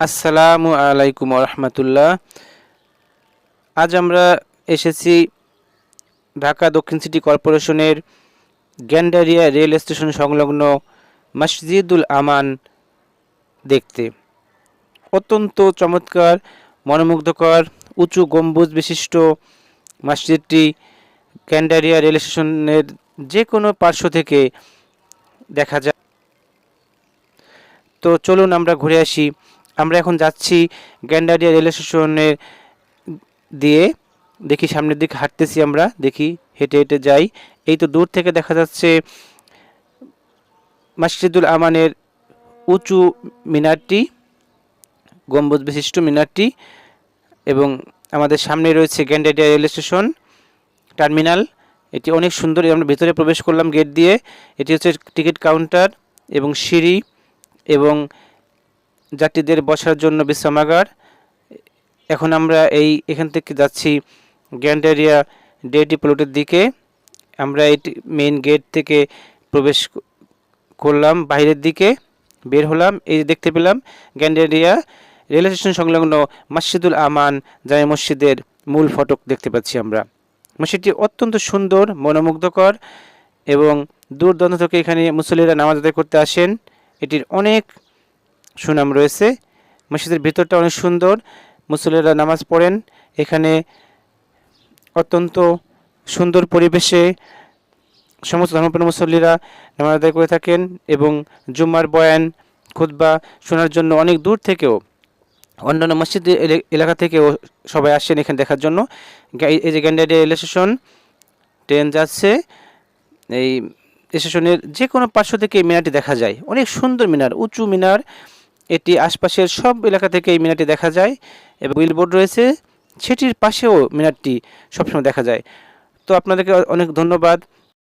আসসালামু আলাইকুম রহমতুল্লাহ আজ আমরা এসেছি ঢাকা দক্ষিণ সিটি কর্পোরেশনের গ্যান্ডারিয়া রেল স্টেশন সংলগ্ন মসজিদুল আমান দেখতে। অত্যন্ত চমৎকার, মনোমুগ্ধকর, উঁচু গম্বুজ বিশিষ্ট মসজিদটি গ্যান্ডারিয়া রেল স্টেশনের যে কোনো পার্শ্ব থেকে দেখা যায়। তো চলুন আমরা ঘুরে আসি আমরা এখন যাচ্ছি গ্যান্ডারিয়া রেল স্টেশনের দিয়ে। দেখি সামনের দিকে হাঁটতেছি আমরা, দেখি হেঁটে হেঁটে যাই। এই তো দূর থেকে দেখা যাচ্ছে মসজিদুল আমানের উঁচু মিনারটি, গম্বুজ বিশিষ্ট মিনারটি এবং আমাদের সামনে রয়েছে গ্যান্ডারিয়া রেল স্টেশন টার্মিনাল। এটি অনেক সুন্দর, আমরা ভিতরে প্রবেশ করলাম গেট দিয়ে। এটি হচ্ছে টিকিট কাউন্টার এবং সিঁড়ি এবং যাত্রীদের বসার জন্য বিশ্রামাগার। এখন আমরা এই, এখান থেকে যাচ্ছি গ্যান্ডারিয়া ডেটি প্লটের দিকে। আমরা এই মেইন গেট থেকে প্রবেশ করলাম বাইরের দিকে, বের হলাম, এই দেখতে পেলাম গ্যান্ডারিয়া রেল স্টেশন সংলগ্ন মসজিদুল আমান জামে মসজিদের মূল ফটক দেখতে পাচ্ছি আমরা। মসজিদটি অত্যন্ত সুন্দর, মনোমুগ্ধকর এবং দূর দূরান্ত থেকে এখানে মুসল্লিরা নামাজ আদায় করতে আসেন। এটির অনেক সুনাম রয়েছে। মসজিদের ভিতরটা অনেক সুন্দর। মুসল্লিরা নামাজ পড়েন। এখানে অত্যন্ত সুন্দর পরিবেশে সমস্ত ধর্মপ্রাণ মুসল্লিরা নামাজ আদায় করে থাকেন এবং জুম্মার বয়ান, খুতবা শোনার জন্য অনেক দূর থেকেও অন্যান্য মসজিদ এলে- এলাকা থেকেও সবাই আসছেন এখানে দেখার জন্য। এই যে গ্যান্ডারিয়া রেল স্টেশন, ট্রেন যাচ্ছে। এই স্টেশনের যে কোনো পার্শ্ব থেকে মিনারটি দেখা যায়। অনেক সুন্দর মিনার, উঁচু মিনার। এটি আশপাশের সব এলাকা থেকে এই মিনারটি দেখা যায় এবং বিলবোর্ড রয়েছে। সেটির পাশেও মিনারটি সবসময় দেখা যায়। তো আপনাদেরকে অনেক ধন্যবাদ।